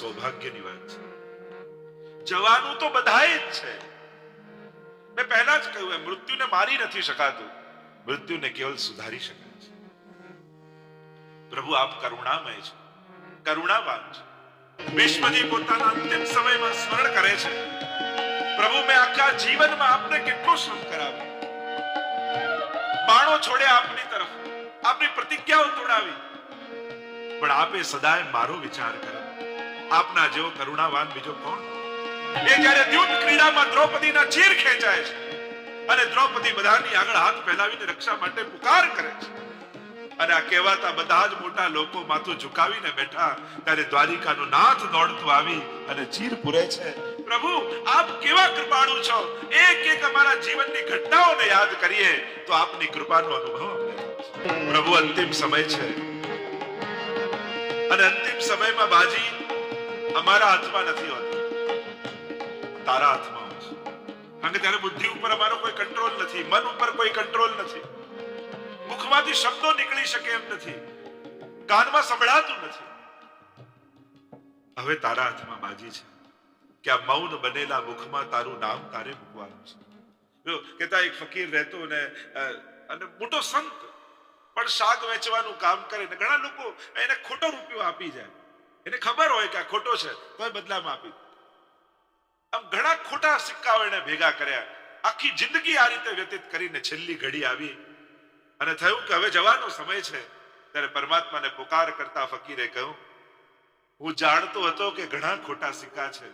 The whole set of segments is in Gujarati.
સૌભાગ્યની વાત છે. જવાનું તો બધાએ જ છે. મેં પહેલા જ કહ્યું એમ, મૃત્યુને મારી નથી શકાતું. મૃત્યુને કેવલ સુધારી શકાય છે. પ્રભુ, આપ કરુણામય છે. કરુણાવાન છે. ભીષ્મજી પોતાના અંતિમ સમયમાં સ્મરણ કરે છે. પ્રભુ, મેં આખા જીવનમાં આપને કેટલો શ્રમ કરાવ્યો? બાણો છોડે આપની તરફ, આપની પ્રતિજ્ઞાઓ તોડાવી. પણ આપે સદાય મારો વિચાર કર્યો. આપના જેવો કરુણાવાન બીજો કોણ? એ જ્યારે દ્યુત ક્રીડામાં દ્રૌપદીના ચીર ખેંચાય છે અને દ્રૌપદી બધાની આગળ હાથ ફેલાવીને રક્ષા માટે પુકાર કરે છે. અને આ કહેવાતા બધા જ મોટા લોકો માથું ઝુકાવીને બેઠા ત્યારે દ્વારિકાનો નાથ દોડતો આવી અને ચીર પૂરે છે. પ્રભુ, આપ કેવા કૃપાળુ છો? એક એક અમારા જીવનની ઘટનાઓને યાદ કરીએ તો આપની કૃપાનો અનુભવ પ્રભુ, અંતિમ સમય છે. અને અંતિમ સમયમાં બાજી અમારા હાથમાં નથી હોતી. તારા હાથમાં હોય છે કારણ કે ત્યારે બુદ્ધિ ઉપર અમારો કોઈ કંટ્રોલ નથી, મન ઉપર કોઈ કંટ્રોલ નથી. મુખમાંથી શબ્દો નીકળી શકે એમ નથી. કાનમાં સંભળાતું નથી. હવે તારા હાથમાં બાજી છે કે આ મૌન બનેલા મુખમાં તારું નામ તારે મૂકવાનું છે. કેતા એક ફકીર રહેતો ને અને મોટો સંત, પણ શાક વેચવાનું કામ કરે ને ઘણા લોકો એને ખોટો રૂપિયો આપી જાય. એને ખબર હોય કે આ ખોટો છે તો બદલામાં આપી આમ ઘણા ખોટા સિક્કાઓ એને ભેગા કર્યા. આખી જિંદગી આ રીતે વ્યતીત કરીને છેલ્લી ઘડી આવી. અને થયું કે હવે જવાનો સમય છે, ત્યારે પરમાત્માને પુકાર કરતા ફકીરે કહ્યું, હું જાણતો હતો કે ઘણા ખોટા સિક્કા છે.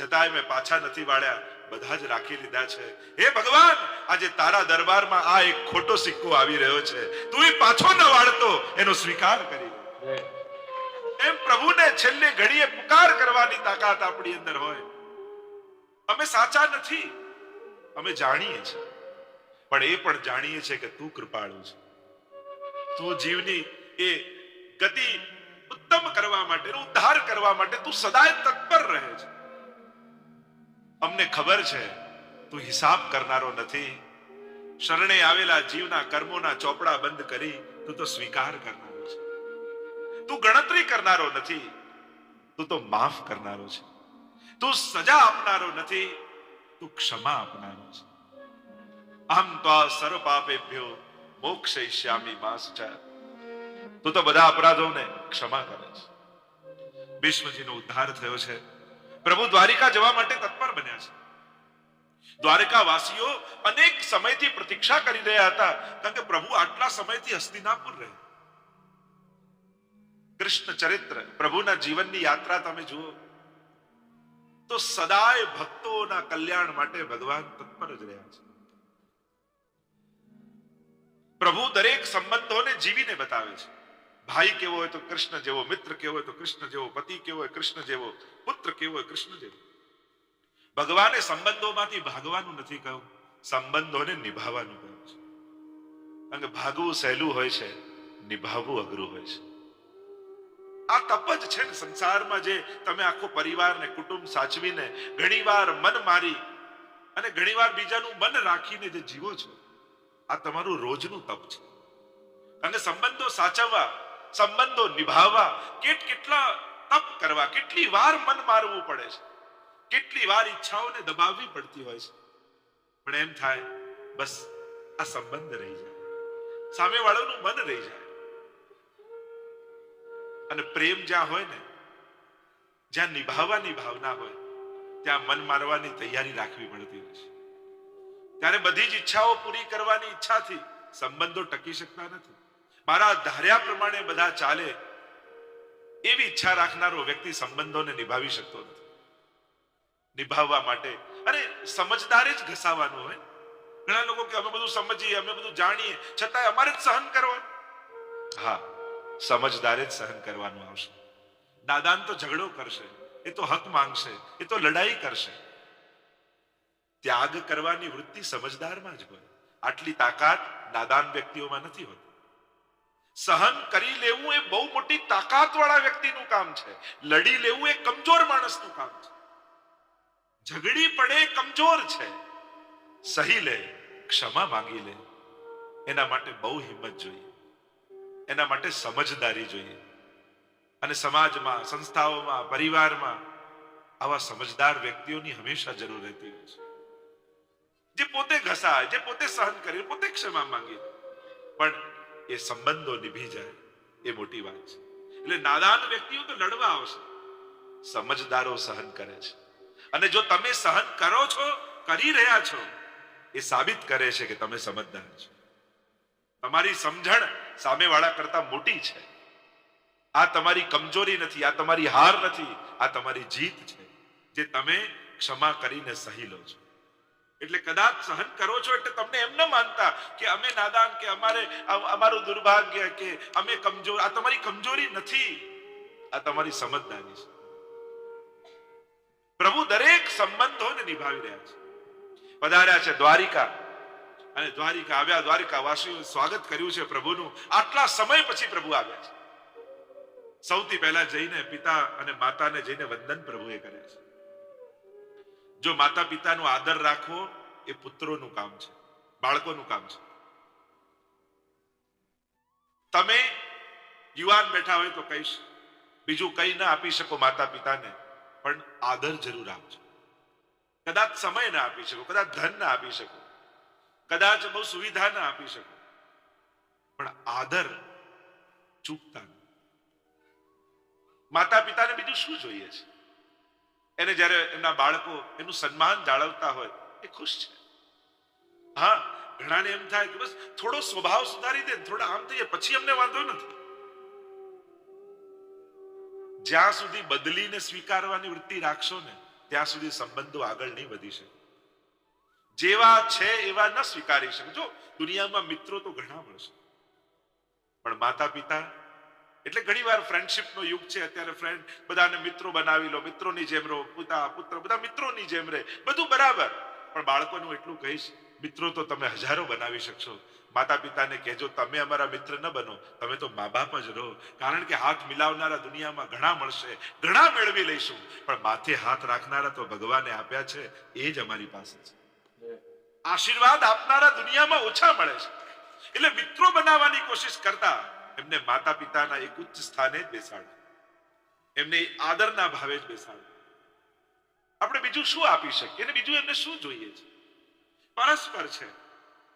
છતાંય મેં પાછા નથી વાળ્યા. બધા જ રાખી લીધા છે. હે ભગવાન, આજે તારા દરબારમાં આ એક ખોટો સિક્કો આવી રહ્યો છે. તું એ પાછો ન વાળતો. એનો સ્વીકાર કરી. એમ પ્રભુને છેલ્લે ઘડીએ પુકાર કરવાની તાકાત આપણી અંદર હોય. અમે સાચા નથી. અમે જાણીએ છીએ. પણ એ પણ જાણીએ છીએ કે તું કૃપાળુ છે. તું જીવની એ ગતિ ઉત્તમ કરવા માટે ઉદ્ધાર કરવા માટે તું સદાય તત્પર રહે છે. અમને ખબર છે, તું હિસાબ કરનારો નથી. શરણે આવેલા જીવના કર્મોના ચોપડા બંધ કરી તું તો સ્વીકાર કરનારો તું ગણતરી કરનારો નથી. તું તો માફ કરનારો છે. તું સજા આપનારો નથી. તું ક્ષમા આપનારો છે. આમ તો આ સર્વ પાપેભ્યો મોક્ષયિષ્યામી માસ્ટર. તું તો બધા અપરાધોને ક્ષમા કરે છે. ભીષ્મજીનો ઉદ્ધાર થયો છે. પ્રભુ દ્વારિકા જવા માટે તત્પર બન્યા છે. દ્વારકા વાસીઓ અનેક સમયથી પ્રતીક્ષા કરી રહ્યા હતા, કારણ કે પ્રભુ આટલા સમયથી હસ્તિનાપુર રહે. કૃષ્ણ ચરિત્ર, પ્રભુના જીવનની યાત્રા તમે જુઓ. તો સદાય ભક્તોના કલ્યાણ માટે ભગવાન તત્પર જ રહ્યા છે. પ્રભુ દરેક સંબંધોને જીવીને બતાવે છે. ભાઈ કેવો હોય તો કૃષ્ણ જેવો, મિત્ર કેવો હોય તો કૃષ્ણ જેવો, પતિ કેવો હોય કૃષ્ણ જેવો, પુત્ર કેવો હોય કૃષ્ણ જેવો. ભગવાને સંબંધોમાંથી ભાગવાનું નથી કહ્યું, સંબંધોને નિભાવવાનું કહ્યું છે. કે ભાગવું સહેલું હોય છે, નિભાવવું અઘરું હોય છે. આ તપ જ છે ને સંસારમાં જે તમે આખો પરિવારને કુટુંબ સાચવીને ઘણીવાર મન મારી અને ઘણીવાર બીજાનું મન રાખીને જે જીવો છો, આ તમારું રોજનું તપ છે. અને સંબંધો સાચવવા, સંબંધો નિભાવવા, કેટ કેટલા તપ કરવા, કેટલી વાર મન મારવું પડે છે. કેટલી વાર ઈચ્છાઓને દબાવવી પડતી હોય છે. પણ એમ થાય, બસ આ સંબંધ રહી જાય. સામેવાળાનું મન રહી જાય. અને પ્રેમ જ્યાં હોય ને, જ્યાં નિભાવવાની ભાવના હોય, ત્યાં મન મારવાની તૈયારી રાખવી પડતી હોય છે. ત્યારે બધી જ ઈચ્છાઓ પૂરી કરવાની ઈચ્છાથી સંબંધો ટકી શકતા નથી. મારા ધાર્યા પ્રમાણે બધા ચાલે એવી ઈચ્છા રાખનારો વ્યક્તિ સંબંધોને નિભાવી શકતો નથી. નિભાવવા માટે. અરે સમજદારે જ ઘસાવાનું હોય. ઘણા લોકો કે અમે બધું સમજીએ, અમે બધું જાણીએ, છતાંય અમારે જ સહન કરવાનું. હા. સમજદારે જ સહન કરવાનું આવશે. દાદાન તો ઝઘડો કરશે, એ તો હક માંગશે, એ તો લડાઈ કરશે. ત્યાગ કરવાની વૃત્તિ સમજદારમાં જ હોય. આટલી તાકાત નાદાન વ્યક્તિઓમાં નથી હોતી. સહન કરી લેવું એ બહુ મોટી તાકાત વાળા વ્યક્તિનું કામ છે. લડી લેવું એ કમજોર માણસનું કામ છે. ઝઘડી પડે કમજોર છે. સહી લે, ક્ષમા માંગી લે. એના માટે બહુ હિંમત જોઈએ. એના માટે સમજદારી જોઈએ. અને સમાજમાં, સંસ્થાઓમાં, પરિવારમાં આવા સમજદાર વ્યક્તિઓની હંમેશા જરૂર રહેતી હોય છે. જે પોતે ઘસાય, જે પોતે સહન કરે પોતે ક્ષમા માંગે. પણ એ સંબંધો નિભી જાય, એ મોટી વાત છે. એટલે નાદાન વ્યક્તિઓ તો લડવા આવશે. સમજદારો સહન કરે છે. અને જો તમે સહન કરો છો, કરી રહ્યા છો, એ સાબિત કરે છે કે તમે સમજદાર છો. તમારી સમજણ સામેવાળા કરતા મોટી છે. આ તમારી કમજોરી નથી, આ તમારી હાર નથી, આ તમારી જીત છે, જે તમે ક્ષમા કરીને સહી લો છો. એટલે કદાચ સહન કરો છો એટલે તમને એમ ન માનતા કે અમે નાદાન, કે અમારે અમારું દુર્ભાગ્ય, કે અમે કમજોર આ તમારી કમજોરી નથી. આ તમારી સમજદારી છે. પ્રભુ દરેક સંબંધોને નિભાવી રહ્યા છે. પધાર્યા છે દ્વારિકા. અને દ્વારિકા આવ્યા દ્વારિકા વાસીઓ સ્વાગત કર્યું છે પ્રભુનું. આટલા સમય પછી પ્રભુ આવ્યા છે. સૌથી પહેલા જઈને પિતા અને માતાને જઈને વંદન પ્રભુએ કરે છે. જો માતા પિતાનો આદર રાખવો, એ પુત્રોનું કામ છે, બાળકોનું કામ છે. તમે યુવાન બેઠા હોય તો કહીશ, બીજું કઈ ના આપી શકો માતા પિતાને પણ આદર જરૂર આપજો. કદાચ સમય ના આપી શકો, કદાચ ધન ના આપી શકો. કદાચ બહુ સુવિધા ના આપી શકો. પણ આદર ચૂકતા. માતા પિતાને બીજું શું જોઈએ છે? એને જ્યારે એમના બાળકો એનું સન્માન જાળવતા હોય, એ ખુશ છે. હા, ઘણાને એમ થાય કે બસ થોડો સ્વભાવ સુધારી દે, થોડા આમ થઈએ, પછી અમને વાંધો નથી. જ્યાં સુધી બદલીને સ્વીકારવાની વૃત્તિ રાખશો ને, ત્યાં સુધી સંબંધો આગળ નહીં વધી શકે. જેવા છે એવા ન સ્વીકારી શકજો દુનિયામાં મિત્રો તો ઘણા મળશે પણ માતા પિતા એટલે ઘણીવાર ફ્રેન્ડશીપનો યુગ છે, અત્યારે ફ્રેન્ડ બધાને મિત્રો બનાવી લો, મિત્રોની જેમ રહો, પિતા, પુત્ર, બધા મિત્રોની જેમ રહે. બધું બરાબર. પણ બાળકોનું એટલું કહીશ, મિત્રો તો તમે હજારો બનાવી શકશો. માતા પિતાને કહેજો, તમે અમારા મિત્ર ન બનો. તમે તો મા બાપ જ રહો. કારણ કે હાથ મિલાવનારા દુનિયામાં ઘણા મળશે. ઘણા મેળવી લઈશું. પણ માથે હાથ રાખનારા તો ભગવાને આપ્યા છે. એ જ અમારી પાસે છે. આશીર્વાદ આપનારા દુનિયામાં ઓછા મળે છે. એટલે મિત્રો બનાવવાની કોશિશ કરતા એમને માતા પિતાના એક ઉચ્ચ સ્થાને જ બેસાડે એમને આદરના ભાવે જ બેસાડે આપણે બીજું શું આપી શકીએ? અને બીજું એમને શું જોઈએ છે? પરસ્પર છે.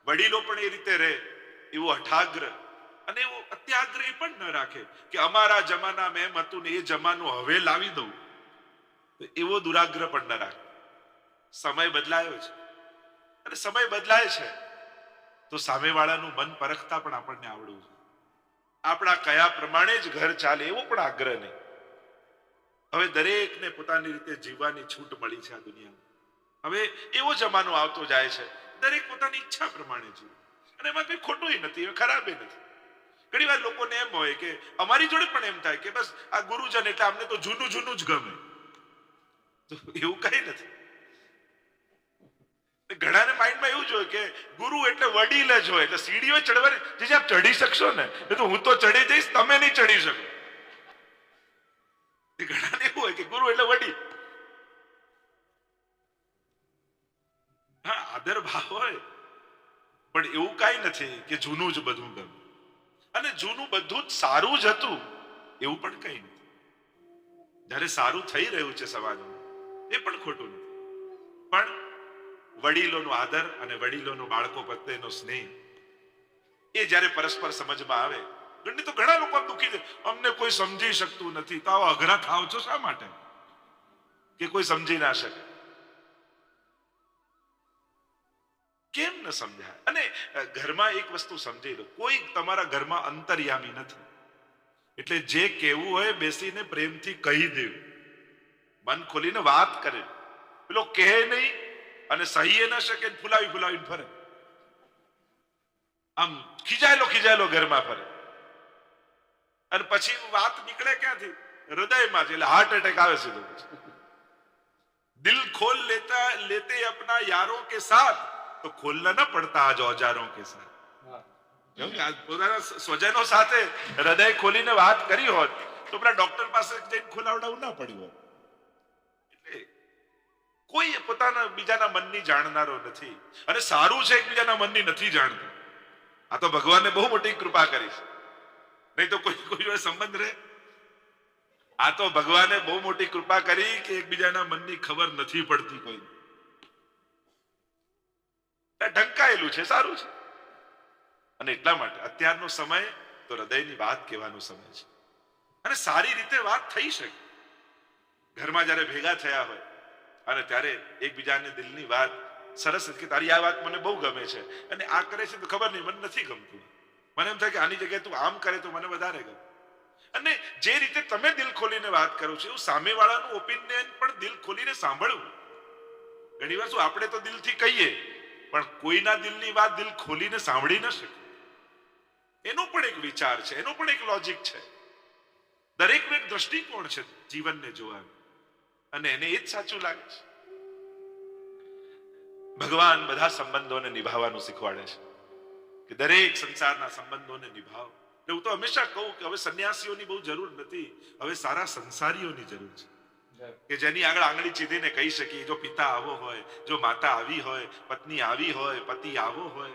વડીલો પણ એ રીતે રહે, એવો અઠાગ્ર અને એવો અત્યાગ્રહ પણ ન રાખે કે અમારા જમાનામાં એમ હતું ને એ જમાનું હવે લાવી દઉં. એવો દુરાગ્રહ પણ ન રાખે. સમય બદલાયો છે. અને સમય બદલાય છે, તો સામેવાળાનું મન પરખતા પણ આપણને આવડવું છે આપણા કયા પ્રમાણે જ ઘર ચાલે એવો પણ આગ્રહ નહીં. હવે દરેકને પોતાની રીતે જીવવાની છૂટ મળી છે આ દુનિયામાં. હવે એવો જમાનો આવતો જાય છે, દરેક પોતાની ઈચ્છા પ્રમાણે જીવે. અને એમાં કંઈ ખોટું નથી ખરાબ નથી. ઘણી વાર લોકોને એમ હોય કે અમારી જોડે પણ એમ થાય કે બસ આ ગુરુજન એટલે અમને તો જૂનું જૂનું જ ગમે. તો એવું કઈ નથી. ઘણાને માઇન્ડમાં એવું જોયું કે ગુરુ એટલે વડીલ જ હોય. એટલે સીડીઓ ચડવાની, જે આપ ચડી શકશો ને, એ તો હું તો ચડી જઈશ, તમે નહીં ચડી શકો. ઘણા ઘણાને એવું હોય કે ગુરુ એટલે વડીલ. હા, આદર ભાવ હોય. પણ એવું કાંઈ નથી કે જૂનું જ બધું ગમે. અને જૂનું બધું જ સારું જ હતું, એવું પણ કંઈ નથી. જ્યારે સારું થઈ રહ્યું છે સમાજમાં, એ પણ ખોટું નથી. પણ વડીલોનો આદર અને વડીલોનો બાળકો પ્રત્યેનો સ્નેહ. એ જ્યારે પરસ્પર સમજમાં આવે ઘણી તો ઘણા લોકો દુખી છે. અમને કોઈ સમજી શકતું નથી. તો આવા અઘરા થાવ છો શા માટે? કે કોઈ સમજી ના શકે? કેમ ન સમજાય? અને ઘરમાં એક વસ્તુ સમજી લો. કોઈ તમારા ઘરમાં અંતર્યામી નથી. એટલે જે કહેવું હોય બેસીને પ્રેમથી કહી દેવું. મન ખોલીને વાત કરે. પેલો કહે નહીં અને સહીએ ન શકે ને ફુલાવી ફુલાવીને ફરે આમ ખીજાયેલો ખીજાયેલો ઘરમાં ફરે અને પછી વાત નીકળે ક્યાંથી હૃદયમાંથી એટલે હાર્ટ એટેક આવે સીધો પછી. દિલ ખોલ લેતા લેતે અપના યારો કે સાથ તો ખોલના ન પડતા આજ औजारों के साथ કેમ કે આ પોતાના સ્વજનો સાથે હૃદય ખોલીને વાત કરી હોત તો પેલા ડોક્ટર પાસે જઈને ખોલાવડાવવું ના પડ્યું હોત એટલે કોઈ પોતાના બીજાના મનની જાણનારો નથી. અને સારું છે એકબીજાના મનની નથી જાણતું. આ તો ભગવાને બહુ મોટી કૃપા કરી છે. નહીં તો કોઈ કોઈ સંબંધ રહે? આ તો ભગવાને બહુ મોટી કૃપા કરી કે એકબીજાના મનની ખબર નથી પડતી કોઈ. ઢંકાયેલું છે, સારું છે. અને એટલા માટે અત્યારનો સમય તો હૃદયની વાત કહેવાનો સમય છે. અને સારી રીતે વાત થઈ શકે. ઘરમાં જ્યારે ભેગા થયા હોય અને ત્યારે એકબીજાને દિલની વાત, સરસ કે તારી આ વાત મને બહુ ગમે છે. અને આ કરે છે તો ખબર નહીં, મને નથી ગમતું. મને એમ થાય કે આની જગ્યાએ તું આમ કરે તો મને વધારે ગમે. અને જે રીતે તમે દિલ ખોલીને વાત કરો છો, એવું સામેવાળાનું ઓપિનિયન પણ દિલ ખોલીને સાંભળવું. ઘણીવાર શું આપણે તો દિલથી કહીએ, પણ કોઈના દિલની વાત દિલ ખોલીને સાંભળી ન શકે. એનો પણ એક વિચાર છે, એનો પણ એક લોજિક છે. દરેકનો એક દ્રષ્ટિકોણ છે જીવનને જોવાનું. અને એને એ જ સાચું લાગે છે. ભગવાન બધા સંબંધોને નિભાવવાનું શીખવાડે છે કે દરેક સંસારના સંબંધોને નિભાવ. એટલે હું તો હંમેશા કહું કે હવે સંન્યાસીઓની બહુ જરૂર નથી, હવે સારા સંસારીઓની જરૂર છે. કે જેની આગળ આંગળી ચીધીને કહી શકીએ, જો પિતા આવો હોય, જો માતા આવી હોય, પત્ની આવી હોય, પતિ આવો હોય,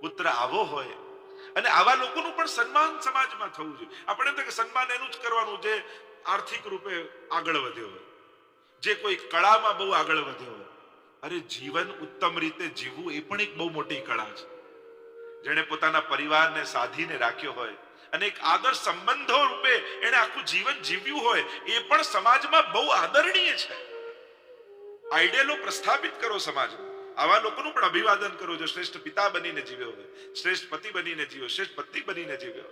પુત્ર આવો હોય. અને આવા લોકોનું પણ સન્માન સમાજમાં થવું જોઈએ. આપણે તો કે સન્માન એનું જ કરવાનું જે આર્થિક રૂપે આગળ વધ્યો હોય. જે કોઈ કળામાં બહુ આગળ વધ્યો અરે જીવન ઉત્તમ રીતે જીવવું એ પણ એક બહુ મોટી કળા છે. જેણે પોતાના પરિવારને સાધીને રાખ્યો હોય અને એક આદર સંબંધો રૂપે એણે આખું જીવન જીવ્યું હોય, એ પણ સમાજમાં બહુ આદરણીય છે. આઈડિયલો પ્રસ્થાપિત કરો સમાજમાં. આવા લોકોનું પણ અભિવાદન કરો જો શ્રેષ્ઠ પિતા બનીને જીવ્યો હોય, શ્રેષ્ઠ પતિ બનીને જીવ્યો, શ્રેષ્ઠ પત્ની બનીને જીવ્યો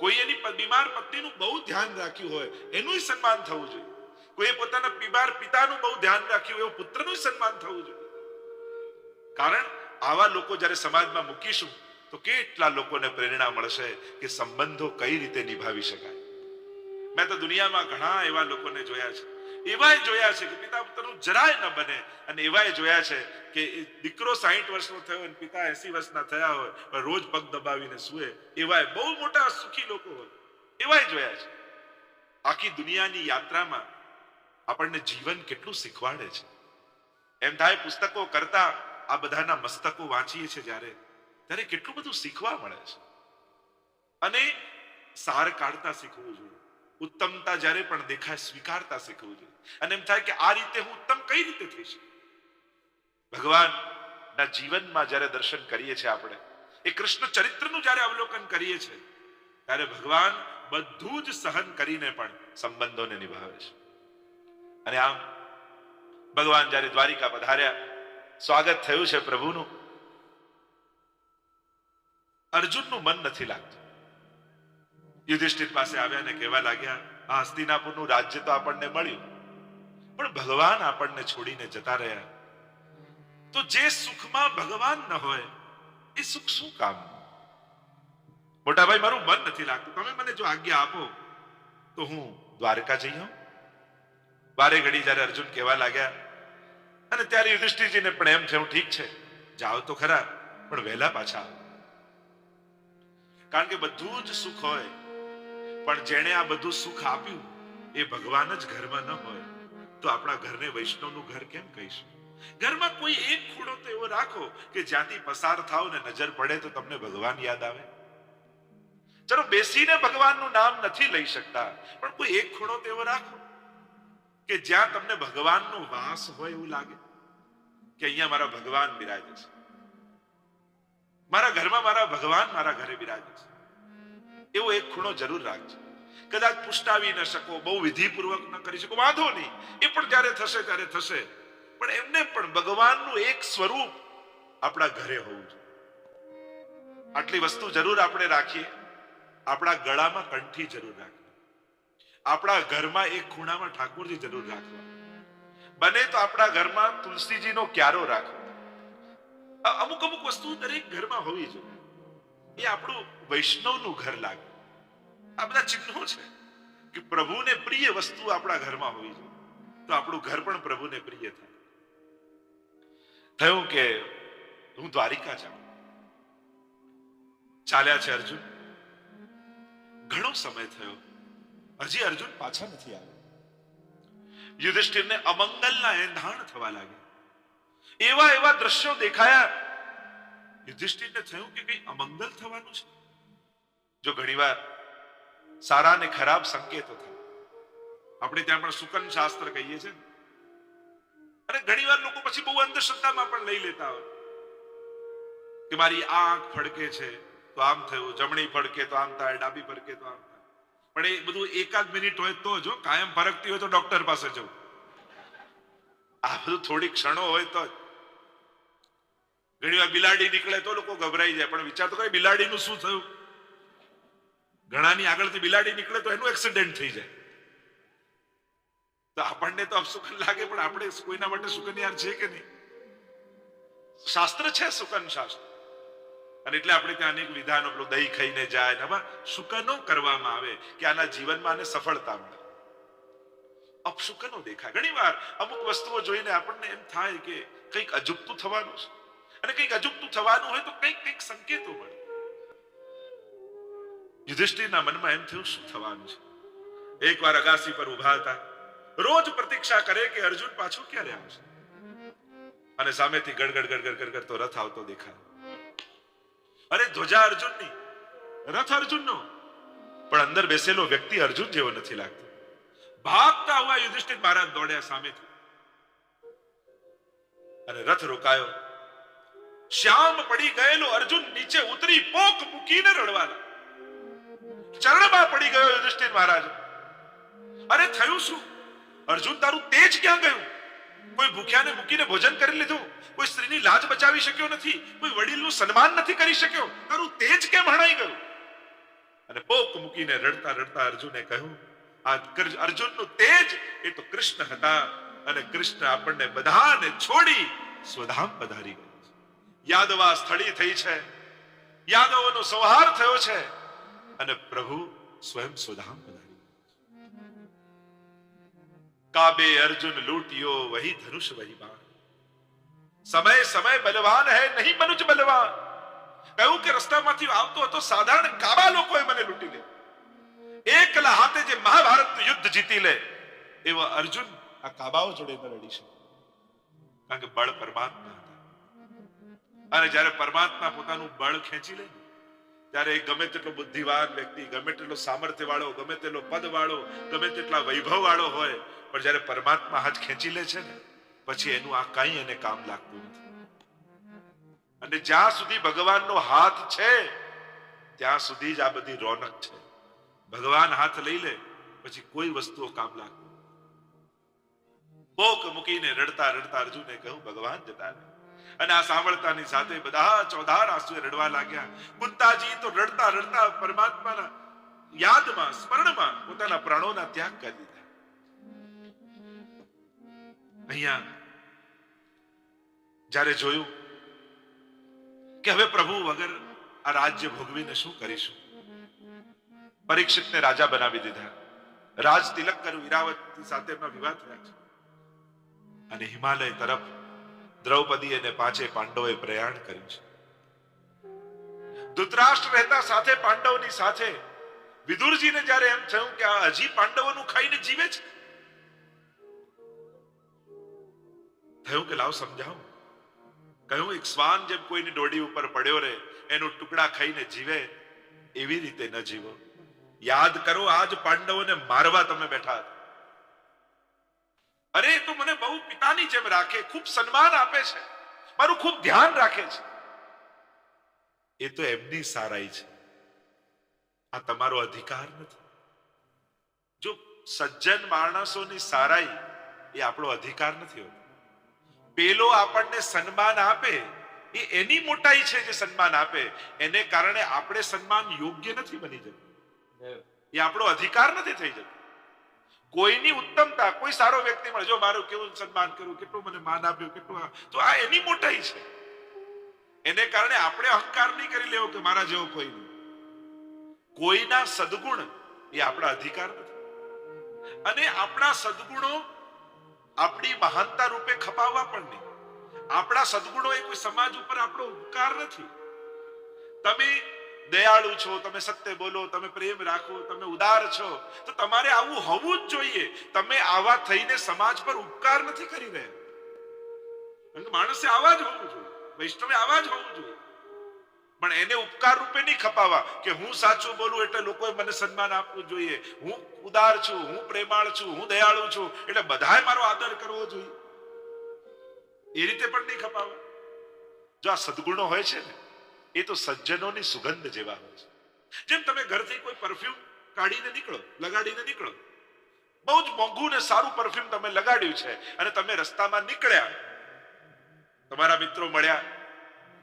કોઈ એની બીમાર પત્નીનું બહુ ધ્યાન રાખ્યું હોય, એનું સન્માન થવું જોઈએ. કોઈએ પોતાના બીમાર પિતાનું બહુ ધ્યાન રાખ્યું, એવું પુત્રનું સન્માન થવું જોઈએ. કારણ આવા લોકો જ્યારે સમાજમાં મૂકીશું, તો કેટલા લોકોને પ્રેરણા મળશે કે સંબંધો કઈ રીતે નિભાવી શકાય. મેં તો દુનિયામાં ઘણા એવા લોકોને જોયા છે. એવાય જોયા છે કે પિતા પુત્રનું જરાય ન બને, અને એવાય જોયા છે કે દીકરો સાહીઠ વર્ષનો થયો અને પિતા એસી વર્ષના થયા હોય, પણ રોજ પગ દબાવીને સુએ, એવાય બહુ મોટા સુખી લોકો હોય. એવાય જોયા છે. આખી દુનિયાની યાત્રામાં આપણને જીવન કેટલું શીખવાડે છે. એમ થાય પુસ્તકો કરતા આ બધાના મસ્તકો વાંચીએ છીએ જ્યારે, ત્યારે કેટલું બધું શીખવા મળે છે. અને સાર કાઢતા શીખવું જોઈએ. ઉત્તમતા જ્યારે પણ દેખાય સ્વીકારતા શીખવું જોઈએ. અને એમ થાય કે આ રીતે હું ઉત્તમ કઈ રીતે થઈ શકું? ભગવાનના જીવનમાં જ્યારે દર્શન કરીએ છીએ આપણે, એ કૃષ્ણ ચરિત્રનું જ્યારે અવલોકન કરીએ છીએ, ત્યારે ભગવાન બધું જ સહન કરીને પણ સંબંધોને નિભાવે છે. અને આમ ભગવાન જ્યારે દ્વારિકા પધાર્યા, સ્વાગત થયું છે પ્રભુનું. અર્જુનનું મન નથી લાગતું. યુધિષ્ઠિર પાસે આવ્યા ને કહેવા લાગ્યા, આ હસ્તિનાપુરનું રાજ્ય તો આપણને મળ્યું, પણ ભગવાન આપણને છોડીને જતા રહ્યા. તો જે સુખમાં ભગવાન ન હોય, એ સુખ શું કામ? મોટા ભાઈ મારું મન નથી લાગતું. તમે મને જો આજ્ઞા આપો, તો હું દ્વારકા જઈ આવું. બારે ઘડી જ્યારે અર્જુન કહેવા લાગ્યા, અને ત્યારે યુધિષ્ઠિરજીને પણ એમ થયું, ઠીક છે, જાઓ તો ખરા, પણ વહેલા પાછા આવો. કારણ કે બધું જ સુખ હોય, પણ જેણે આ બધું સુખ આપ્યું, એ ભગવાન જ ઘરમાં ન હોય. તો આપણા ઘરને વૈષ્ણવનું ઘર કેમ કહીશું? ઘરમાં કોઈ એક ખૂણો તો એવો રાખો કે જ્યાંથી પસાર થાવ ને નજર પડે તો તમને ભગવાન યાદ આવે. ચલો બેસીને ભગવાનનું નામ નથી લઈ શકતા, પણ કોઈ એક ખૂણો તો એવો રાખો. કે જ્યાં તમને ભગવાનનો વાસ હોય એવું લાગે? કે અહીંયા મારા ભગવાન બિરાજે છે? મારા ઘરમાં મારા ભગવાન મારા ઘરે બિરાજે છે. એવો એક ખૂણો જરૂર રાખજો. કદાચ પુષ્ટાવી ન શકો, બહુ વિધિપૂર્વક ન કરી શકો, વાંધો નહીં. એ પણ જ્યારે થશે, ત્યારે થશે. પણ એમને પણ ભગવાનનું એક સ્વરૂપ આપણા ઘરે હોવું જોઈએ. આટલી વસ્તુ જરૂર આપણે રાખીએ. આપણા ગળામાં કંઠી જરૂર રાખવી આપણા ઘરમાં એક ખૂણામાં ઠાકોરજી જરૂર રાખવા. બને તો આપણા ઘરમાં તુલસીજીનો ક્યારો રાખવો અમુક અમુક વસ્તુ દરેક ઘરમાં હોવી જોઈએ. એ આપણું વૈષ્ણવનું ઘર લાગે. આ બધા ચિહ્નો છે કે પ્રભુને પ્રિય વસ્તુ આપણા ઘરમાં હોવી જોઈએ. તો આપણું ઘર પણ પ્રભુને પ્રિય થાય. થયું કે હું દ્વારિકા જાઉં. ચાલ્યા છે અર્જુન. ઘણો સમય થયો. હજી અર્જુન. પાછા નથી આવ્યા. યુધિષ્ઠિરને અમંગલના એંધાણ થવા લાગ્યા. એવા એવા દ્રશ્યો દેખાયા. યુધિષ્ઠિરને થયું કે કઈ અમંગલ થવાનું છે? જો ઘણીવાર સારા ને ખરાબ સંકેતો થાય. આપણે ત્યાં પણ સુકન શાસ્ત્ર કહીએ છીએ. અને ઘણીવાર લોકો પછી બહુ અંધશ્રદ્ધામાં પણ લઈ લેતા હોય. કે મારી આંખ ફડકે છે તો આમ થયું. જમણી ફડકે તો આમ થાય ડાબી ફડકે તો આમ થાય. પણ એ બધું એકાદ મિનિટ હોય તો જો, કાયમ ફરકતી હોય તો ડોક્ટર પાસે જવું. આ બધું થોડી ક્ષણો હોય તો. ઘણી વાર બિલાડી નીકળે તો લોકો ગભરાઈ જાય, પણ વિચાર તો કરે બિલાડીનું શું થયું? ઘણાની આગળથી બિલાડી નીકળે તો એનું એક્સિડન્ટ થઈ જાય. તો આપણને તો અપસુકન લાગે, પણ આપણે કોઈના માટે સુકન્યાર છે કે નહીં? શાસ્ત્ર છે સુકન શાસ્ત્ર. અને એટલે આપણે ત્યાં અનેક વિધાનો, પેલું દહીં ખાઈને જાય આમાં સુકનો કરવામાં આવે કે આના જીવનમાં આને સફળતા મળે. અપશુકનો દેખાય. ઘણી વાર અમુક વસ્તુઓ જોઈને આપણને એમ થાય કે કંઈક અજુગતું થવાનું છે. અને કંઈક અજુગતું થવાનું હોય તો કંઈક કંઈક સંકેતો મળે. યુધિષ્ઠિરના મનમાં એમ થયું, શું થવાનું છે? એકવાર અગાસી પર ઊભા હતા. રોજ પ્રતીક્ષા કરે કે અર્જુન પાછો ક્યારે આવશે? અને સામેથી ગડગડ ગડગડ ગડગડ તો રથ આવતો દેખાય. અરે ધ્વજા અર્જુનની, રથ અર્જુનનો. પણ અંદર બેસેલો વ્યક્તિ અર્જુન જેવો નથી લાગતો. ભાગતા હુઆ યુધિષ્ઠિર મહારાજ દોડ્યા સામેથી. અને રથ રોકાયો. શ્યામ પડી ગયેલો અર્જુન નીચે ઉતરી પોક મૂકીને રડવા. ચરણમાં પડી ગયો યુધિષ્ઠિર મહારાજ. અરે થયું શું? અર્જુન તારું તેજ ક્યાં ગયું? કોઈ ભૂખ્યાને મૂકીને ભોજન કરી લીધું? કોઈ સ્ત્રીની લાજ બચાવી શક્યો નથી? કોઈ વડીલનું સન્માન નથી કરી શક્યો? તારું તેજ કેમ હણાઈ ગયું? અને પોક મૂકીને રડતા રડતા અર્જુને કહ્યું, આ અર્જુનનું તેજ, એ તો કૃષ્ણ હતા અને કૃષ્ણ આપણને બધાને છોડી સ્વધામ પધારી ગયો. યાદવા સ્થળી થઈ છે. યાદવોનો સંહાર થયો છે. અને પ્રભુ સ્વયં સ્વધામ છે. अर्जुन लूटियो वही धनुष वही बाण સમય સમય બલવાન હૈ, નહીં મનુજ બલવાન. કહ્યું કે રસ્તામાંથી આવતો હતો, સાધારણ કાબા લોકોએ મને લૂંટી લે. એકલા હાથે જે મહાભારતનું યુદ્ધ જીતી લે, એવા અર્જુન આ કાબાઓ જોડે લડી શકે. કારણ કે બળ પરમાત્મા હતા. અને જ્યારે પરમાત્મા પોતાનું બળ ખેંચી લે, ત્યારે એ ગમે તેટલો બુદ્ધિવાન વ્યક્તિ, ગમે તેટલો સામર્થ્ય વાળો ગમે તેટલો પદ વાળો ગમે તેટલા વૈભવ વાળો હોય પણ જ્યારે પરમાત્મા હાથ ખેંચી લે છે ને, પછી એનું આ કઈ એને કામ લાગતું નથી. અને જ્યાં સુધી ભગવાનનો હાથ છે, ત્યાં સુધી જ આ બધી રોનક છે. ભગવાન હાથ લઈ લે, પછી કોઈ વસ્તુઓ કામ લાગતું બોક મૂકીને રડતા રડતા અર્જુને કહ્યું, ભગવાન જતા રહે. અને આ સાંભળતાની સાથે બધા ચોધાર આંસુએ રડવા લાગ્યા. કુંતાજી તો રડતા રડતા પરમાત્માના યાદમાં, સ્મરણમાં પોતાના પ્રાણોના ત્યાગ કરી દીધા. અહીંયા જ્યારે જોયું કે હવે પ્રભુ વગર આ રાજ્ય ભોગવીને શું કરીશું? પરીક્ષિતને રાજા બનાવી દીધા. રાજ તિલક કર્યું ઈરાવત સાથે એમના વિવાદ થયા છે. અને હિમાલય તરફ દ્રૌપદી અને પાંચે પાંડવોએ પ્રયાણ કર્યું છે. ધૃતરાષ્ટ્ર રહેતા સાથે પાંડવની સાથે વિદુરજીને જ્યારે એમ થયું કે આ હજી પાંડવોનું ખાઈને જીવે છે થયું કે લાવ સમજાવું? કહ્યું, એક શ્વાન જેમ કોઈની ડોડી ઉપર પડ્યો રહે એનો ટુકડા ખાઈને જીવે, એવી રીતે ન જીવો. યાદ કરો, આજ પાંડવોને મારવા તમે બેઠા અરે તો મને બહુ પિતાની જેમ રાખે, ખૂબ સન્માન આપે છે. મારું ખૂબ ધ્યાન રાખે છે. એ તો એમની સારાઈ છે. આ તમારો અધિકાર નથી. જો સજ્જન માણસોની સારાઈ એ આપણો અધિકાર નથી હોતો. પેલો આપણને સન્માન આપે, એ એની મોટાઈ છે જે સન્માન આપે, એને કારણે આપણે સન્માન યોગ્ય નથી બની જતું. એ આપણો અધિકાર નથી થઈ જતો. કોઈની ઉત્તમતા, કોઈ સારો વ્યક્તિ મળે, જો મારું કેવું સન્માન કર્યું કેટલું મને માન આપ્યું, કેટલું તો આ એની મોટાઈ છે. એને કારણે આપણે અહંકાર નહીં કરી લેવો કે મારા જેવો કોઈ નહીં. કોઈના સદગુણ એ આપણા અધિકાર નથી. અને આપણા સદગુણો આપણી મહાનતા રૂપે ખપાવવા પણ નહીં. આપણા સદગુણો એ કોઈ સમાજ ઉપર આપણો ઉપકાર નથી. તમે દયાળુ છો, તમે સત્ય બોલો, તમે પ્રેમ રાખો, તમે ઉદાર છો, તો તમારે આવું હોવું જ જોઈએ. તમે આવા થઈને સમાજ પર ઉપકાર નથી કરી રહ્યા. માણસે આવા જ હોવું જોઈએ. વૈષ્ણવે આવા જ હોવું જોઈએ. પણ એને ઉપકાર રૂપે નહીં ખપાવા કે હું સાચું બોલું એટલે લોકોએ મને સન્માન આપવું જોઈએ. હું ઉદાર છું, હું પ્રેમાળ છું, હું દયાળુ છું, એટલે બધાએ મારો આદર કરવો જોઈએ. એ રીતે પણ નહીં ખપાવા જો આ સદગુણો હોય છે ને, એ તો સજ્જનોની સુગંધ જેવા હોય છે. જેમ તમે ઘરથી કોઈ પરફ્યુમ કાઢીને નીકળો, લગાડીને નીકળો. બહુ જ મોંઘું ને સારું પરફ્યુમ તમે લગાડ્યું છે અને તમે રસ્તામાં નીકળ્યા. તમારા મિત્રો મળ્યા.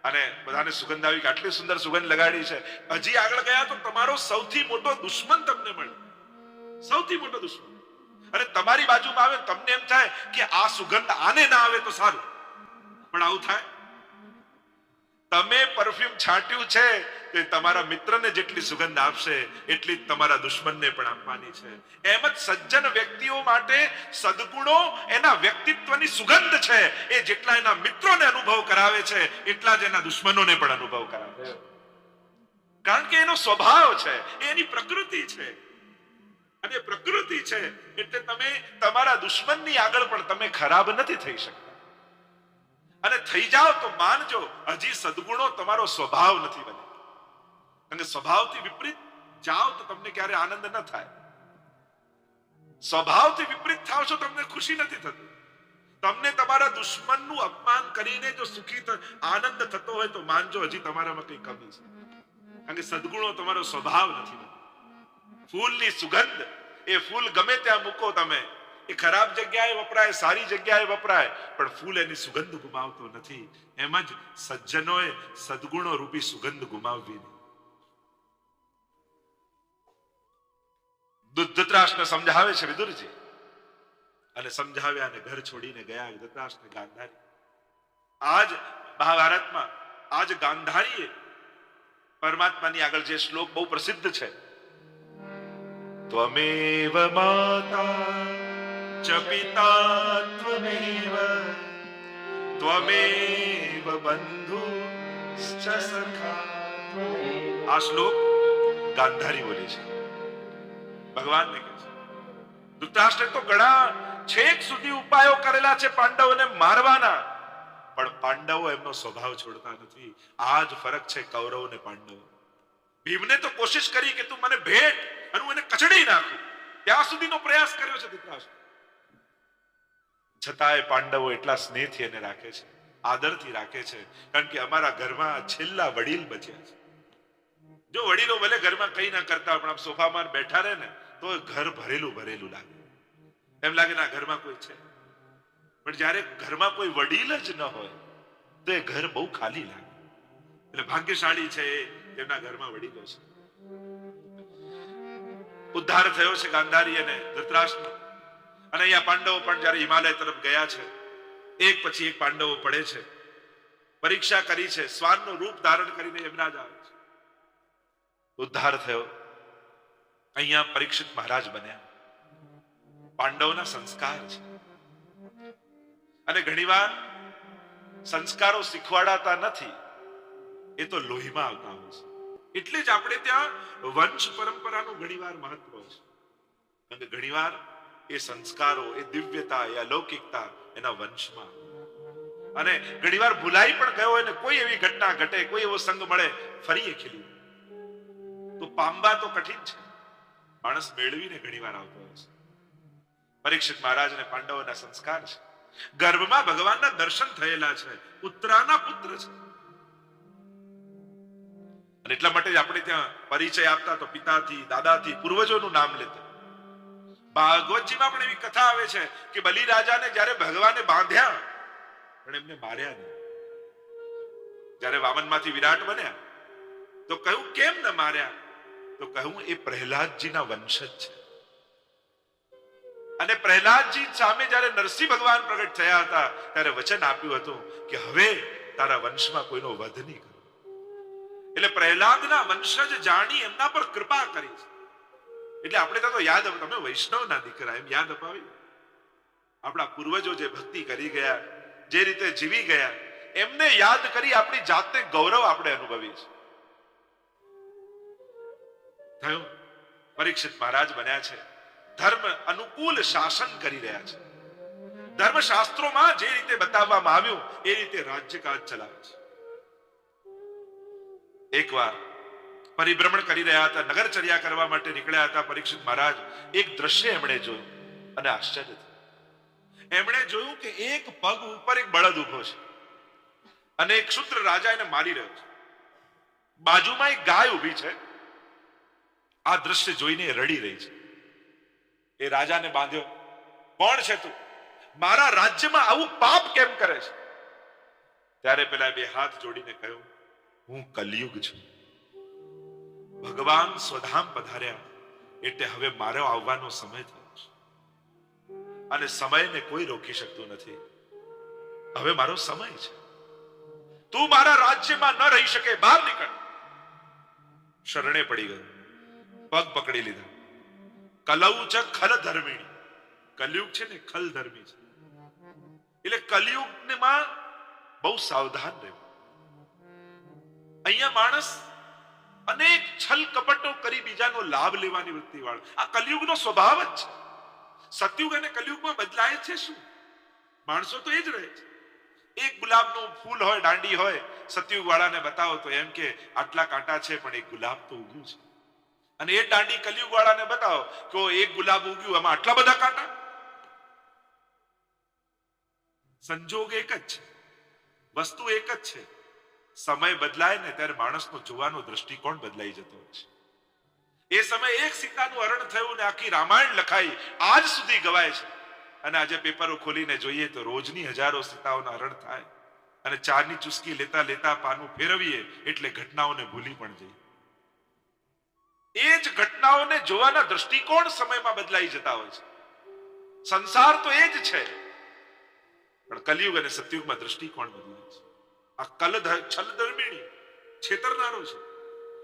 અને બધાને સુગંધ આવી કે આટલી સુંદર સુગંધ લગાડી છે. હજી આગળ ગયા તો તમારો સૌથી મોટો દુશ્મન તમને મળે સૌથી મોટો દુશ્મન. અને તમારી બાજુમાં આવે તમને એમ થાય કે આ સુગંધ આને ના આવે તો સારું. પણ આવું થાય? તમે પરફ્યુમ છાંટ્યું છે તમારા મિત્રને જેટલી સુગંધ આપશે, એટલી જ તમારા દુશ્મનને પણ આપવાની છે. એમ જ સજ્જન વ્યક્તિઓ માટે સદગુણો એના વ્યક્તિત્વની સુગંધ છે. એ જેટલા એના મિત્રોને અનુભવ કરાવે છે, એટલા જ એના દુશ્મનોને પણ અનુભવ કરાવે છે. કારણ કે એનો સ્વભાવ છે એની પ્રકૃતિ છે. અને પ્રકૃતિ છે એટલે તમે તમારા દુશ્મનની આગળ પણ તમે ખરાબ નથી થઈ શકતા. અને થઈ જાઓ તો માનજો, હજી સદગુણો તમારો સ્વભાવ નથી બને કે સ્વભાવથી વિપરીત જાઓ તો તમને ક્યારે આનંદ ન થાય. સ્વભાવથી વિપરીત થાવ છો તમને ખુશી નથી થતી. તમને તમારા દુશ્મનનું અપમાન કરીને જો સુખી આનંદ થતો હોય તો માનજો હજી તમારામાં કઈ કમી છે. કારણ કે સદગુણો તમારો સ્વભાવ નથી ફૂલની સુગંધ, એ ફૂલ ગમે ત્યાં મૂકો તમે. એ ખરાબ જગ્યાએ વપરાય, સારી જગ્યાએ વપરાય, પણ ફૂલ એની સુગંધ ગુમાવતો નથી. એમ જ સજ્જનોએ સદગુણો રૂપી સુગંધ ગુમાવવી નહીં. ધૃતરાષ્ટ્રને સમજાવે છે વિદુરજી. અને સમજાવ્યા અને ઘર છોડીને ગયા ધૃતરાષ્ટ્ર ગાંધારી. આજ મહાભારતમાં, આજ ગાંધારીએ પરમાત્માની આગળ જે શ્લોક બહુ પ્રસિદ્ધ છે. ત્વમેવ માતા ચ પિતા ત્વમેવ ત્વમેવ બંધુ આ શ્લોક ગાંધારી બોલે છે. ભગવાનને કહે છે ધૃતરાષ્ટ્ર તો ઘણા છેક સુધી ઉપાયો કરેલા છે પાંડવોને મારવાના. પણ પાંડવો એમનો સ્વભાવ છોડતા નથી. આ જ ફરક છે કૌરવ અને પાંડવો. ભીમને તો કોશિશ કરી કે તું મને ભેટ અને હું એને કચડી નાખું. ત્યાં સુધીનો પ્રયાસ કર્યો છે ધૃતરાષ્ટ્ર છતાંય પાંડવો એટલા સ્નેહથી એને રાખે છે, આદરથી રાખે છે, કારણ કે અમારા ઘરમાં છેલ્લા વડીલ બચ્યા છે. જો વડીલો ભલે ઘરમાં કઈ ના કરતા પણ આમ સોફામાં બેઠા રહે ને તો ઘર ભરેલું ભરેલું લાગે. એમ લાગે ના, ઘરમાં કોઈ છે. પણ જ્યારે ઘરમાં કોઈ વડીલ જ ન હોય, તો એ ઘર બહુ ખાલી લાગે. એટલે ભાગ્યશાળી છે એમના ઘરમાં વડીલો છે. ઉદ્ધાર થયો છે ગાંધારી અને ધૃતરાષ્ટ્ર અને અહીંયા પાંડવો પણ જ્યારે હિમાલય તરફ ગયા છે, એક પછી એક પાંડવો પડે છે. પરીક્ષા કરી છે, શ્વાનનું રૂપ ધારણ કરીને યમરાજ આવે છે. ઉદ્ધાર થયો. અહીંયા પરીક્ષિત મહારાજ બન્યા. પાંડવોના સંસ્કાર છે. અને ઘણીવાર સંસ્કારો શીખવાડાતા નથી, એ તો લોહીમાં આવતા હોય છે. એટલે જ આપણે ત્યાં વંશ પરંપરાનું ઘણીવાર મહત્વ છે. અને ઘણીવાર એ સંસ્કારો, એ દિવ્યતા, એ અલૌકિકતા એના વંશમાં અને ઘણીવાર ભૂલાઈ પણ ગયો હોય ને કોઈ એવી ઘટના ઘટે, કોઈ એવો સંગ મળે, ફરી એ ખીલ્યું તો પામવા તો કઠિન છે. માણસ મેળવીને ઘણીવાર આવતો હોય છે. પરીક્ષિત મહારાજ અને પાંડવોના સંસ્કાર છે. ગર્ભમાં ભગવાનના દર્શન થયેલા છે. ઉત્તરાના પુત્ર છે. અને એટલા માટે જ આપણે ત્યાં પરિચય આપતા તો પિતાથી, દાદાથી, પૂર્વજોનું નામ લેતા. ભાગવતજીમાં પણ એવી કથા આવે છે કે બલિરાજાને જ્યારે ભગવાને બાંધ્યા, પણ એમને માર્યા નહીં. જ્યારે વામનમાંથી વિરાટ બન્યા, તો કહ્યું, કેમ ન માર્યા? તો કહ્યું, એ પ્રહલાદજીના વંશજ છે. અને પ્રહલાદજી સામે જ્યારે નરસિંહ ભગવાન પ્રગટ થયા હતા, ત્યારે વચન આપ્યું હતું કે, હવે તારા વંશમાં કોઈનો વધ નહીં કરો. એટલે પ્રહલાદના વંશજ જાણી એમના પર કૃપા કરી છે. એટલે આપણે તો યાદ અપ- તમે વૈષ્ણવના દીકરા, એમ યાદ અપાવી આપણા પૂર્વજો જે ભક્તિ કરી ગયા, જે રીતે જીવી ગયા, એમને યાદ કરી આપણી જાતને ગૌરવ આપણે અનુભવીએ છે થયું? પરીક્ષિત મહારાજ બન્યા છે. ધર્મ અનુકૂળ શાસન કરી રહ્યા છે. ધર્મ શાસ્ત્રોમાં જે રીતે બતાવવામાં આવ્યું, એ રીતે રાજ્યકાજ ચલાવે છે. એકવાર પરિભ્રમણ કરી રહ્યા હતા, નગરચર્યા કરવા માટે નીકળ્યા હતા, પરીક્ષિત મહારાજ, એક દ્રશ્ય એમણે જોયું અને આશ્ચર્ય એમણે જોયું કે એક પગ ઉપર એક બળદ ઊભો છે અને એક શુદ્ર રાજા એને મારી રહ્યો છે. બાજુમાં એક ગાય ઊભી છે. આ દ્રશ્ય જોઈને રડી રહી છે. એ રાજાને બાંધ્યો, કોણ છે તું? મારા રાજ્યમાં આવું પાપ કેમ કરે છે? ત્યારે પેલા બે હાથ જોડીને કહ્યું, હું કલયુગ છું. ભગવાન સ્વધામ પધાર્યા, એટલે હવે મારો આવવાનો સમય થયો છે. અને સમયને કોઈ રોકી શકતું નથી. હવે મારો સમય છે. તું મારા રાજ્યમાં ન રહી શકે, બહાર નીકળ. શરણે પડી ગયો. પગ પકડી લીધા. કલૌ છે ખલ ધર્મિણી કલયુગ છે ને ખલ ધર્મી છે. એટલે કલયુગમાં બહુ સાવધાન રહેવું. અહીંયા માણસ અનેક છલ કપટો કરી બીજાનો લાભ લેવાની વૃત્તિ વાળો આ કલયુગનો સ્વભાવ જ છે. સતયુગ અને કલયુગમાં બદલાય છે શું? માણસો તો એ જ રહે છે. એક ગુલાબનું ફૂલ હોય, દાંડી હોય સતયુગ વાળાને બતાવો તો એમ કે, આટલા કાંટા છે, પણ એક ગુલાબ તો ઉગ્યું છે. અને એ દાંડી કલયુગ વાળાને બતાવો કે એક ગુલાબ ઉગ્યું એમાં આટલા બધા કાંટા? સંજોગ એક જ છે. વસ્તુ એક જ છે. સમય બદલાય ને ત્યારે માણસનો જોવાનો દ્રષ્ટિકોણ બદલાઈ જતો હોય છે. એ સમયે એક સીતાનું હરણ થયું ને આખી રામાયણ લખાઈ આજ સુધી ગવાય છે. અને આજે પેપરો ખોલીને જોઈએ તો રોજની હજારો સીતાઓના હરણ થાય અને ચારની ચુસ્કી લેતા લેતા પાનું ફેરવીએ એટલે ઘટનાઓને ભૂલી પણ જઈએ. એ જ ઘટનાઓને જોવાના દ્રષ્ટિકોણ સમયમાં બદલાઈ જતા હોય છે. સંસાર તો એ જ છે, પણ કલયુગ અને સતયુગમાં દ્રષ્ટિકોણ બદલાય છે. આ કલ છલ દરમિણી છેતરનારો છે.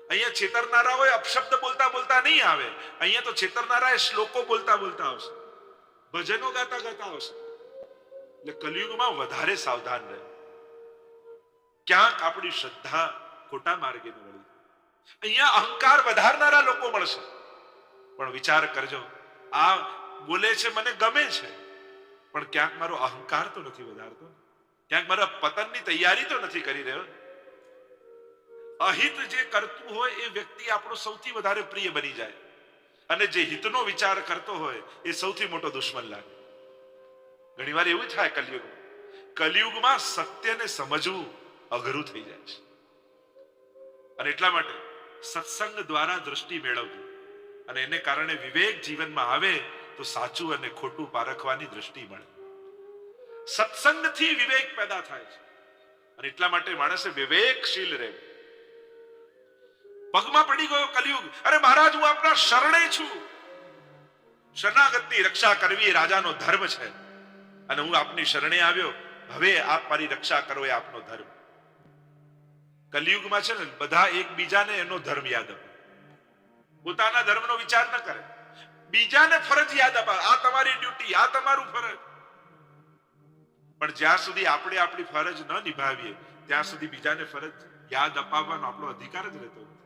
અહીંયા છેતરનારા હોય અપશબ્દ બોલતા બોલતા નહીં આવે. અહીંયા તો છેતરનારા એ શ્લોકો બોલતા બોલતા આવશે. ભજનો ગાતા ગાતા આવશે. એટલે કલયુગમાં વધારે સાવધાન રહે. ક્યાંક આપણી શ્રદ્ધા ખોટા માર્ગે ન અહીંયા અહંકાર વધારનારા લોકો મળશે. પણ વિચાર કરજો, આ બોલે છે મને ગમે છે, પણ ક્યાંક મારો અહંકાર તો નથી વધારતો. ક્યાંક મારા પતનની તૈયારી તો નથી કરી રહ્યો. અહિત જે કરતું હોય એ વ્યક્તિ આપણો સૌથી વધારે પ્રિય બની જાય. અને જે હિતનો વિચાર કરતો હોય એ સૌથી મોટો દુશ્મન લાગે. ઘણીવાર એવું થાય કલયુગમાં કલયુગમાં સત્યને સમજવું અઘરું થઈ જાય છે. અને એટલા માટે સત્સંગ દ્વારા દ્રષ્ટિ મેળવવી. અને એને કારણે વિવેક જીવનમાં આવે તો સાચું અને ખોટું પારખવાની દ્રષ્ટિ મળે. સત્સંગથી વિવેક પેદા થાય છે. અને એટલા માટે માણસે વિવેકશીલ રહેવું. પગમાં પડી ગયો કલયુગ. અરે મહારાજ, હું આપના શરણે છું. શરણાગતની રક્ષા કરવી રાજાનો ધર્મ છે. અને હું આપની શરણે આવ્યો. હવે આપ મારી રક્ષા કરો એ આપનો ધર્મ. કલયુગમાં છે ને, બધા એકબીજાને એનો ધર્મ યાદ આપે. પોતાના ધર્મનો વિચાર ન કરે. બીજાને ફરજ યાદ આપે. આ તમારી ડ્યુટી, આ તમારું ફરજ. પણ જ્યાં સુધી આપણે આપણી ફરજ ન નિભાવીએ, ત્યાં સુધી બીજાને ફરજ યાદ અપાવવાનો આપણો અધિકાર જ રહેતો